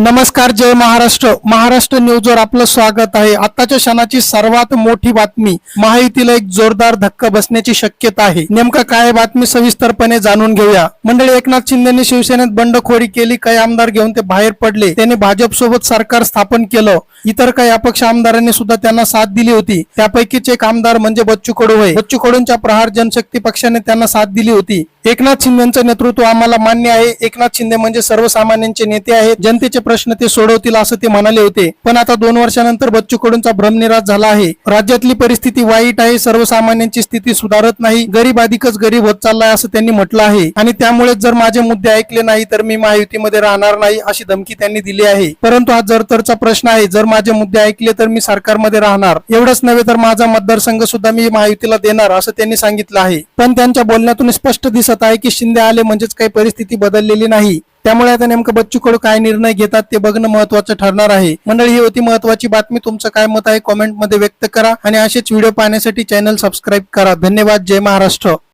नमस्कार जय महाराष्ट्र. महाराष्ट्र न्यूजवर आपलं स्वागत आहे. आताच्या क्षणाची सर्वात मोठी बातमी महायुतीला एक जोरदार धक्का बसण्याची शक्यता आहे. नेमका काय बातमी सविस्तरपणे जाणून घेऊया. मंडळी एकनाथ शिंदेनी शिवसेनेत बंडखोरी केली काही आमदार घेऊन ते बाहेर पडले. त्याने भाजप सोबत सरकार स्थापन केलं. इतर काही अपक्ष आमदारांनी सुद्धा त्यांना साथ दिली होती. त्यापैकीच एक आमदार म्हणजे बच्चू कडू होय बच्चू कडूंच्या प्रहार जनशक्ती पक्षाने त्यांना साथ दिली होती. एकनाथ शिंदेचं नेतृत्व आम्हाला मान्य आहे. एकनाथ शिंदे म्हणजे सर्वसामान्यांचे नेते आहेत. जनतेचे प्रश्न ते सोडवतील असं ते म्हणाले होते. पण आता दोन वर्षानंतर बच्चू कडूंचा भ्रमनिराश झाला आहे. राज्यातली परिस्थिती वाईट आहे. सर्वसामान्यांची स्थिती सुधारत नाही. गरीब अधिकच गरीब होत चाललाय असं त्यांनी म्हटलं आहे. आणि त्यामुळे जर माझे मुद्दे ऐकले नाही तर मी महायुतीमध्ये राहणार नाही अशी धमकी त्यांनी दिली आहे. परंतु हा जरतरचा प्रश्न आहे जर माझे मुद्दे ऐकले तर मी सरकारमध्ये राहणार. एवढंच नव्हे तर माझा मतदारसंघ सुद्धा मी महायुतीला देणार असं त्यांनी सांगितलं आहे. पण त्यांच्या बोलण्यातून स्पष्ट दिसत आहे की शिंदे आले म्हणजेच काही परिस्थिती बदललेली नाही. त्यामुळे आता नेमकं बच्चू कडू काय निर्णय घेतात ते बघणं महत्वाचं ठरणार आहे. मंडळी ही होती महत्वाची बातमी. तुमचं काय मत आहे कॉमेंटमध्ये व्यक्त करा आणि असेच व्हिडिओ पाहण्यासाठी चॅनल सबस्क्राईब करा. धन्यवाद. जय महाराष्ट्र.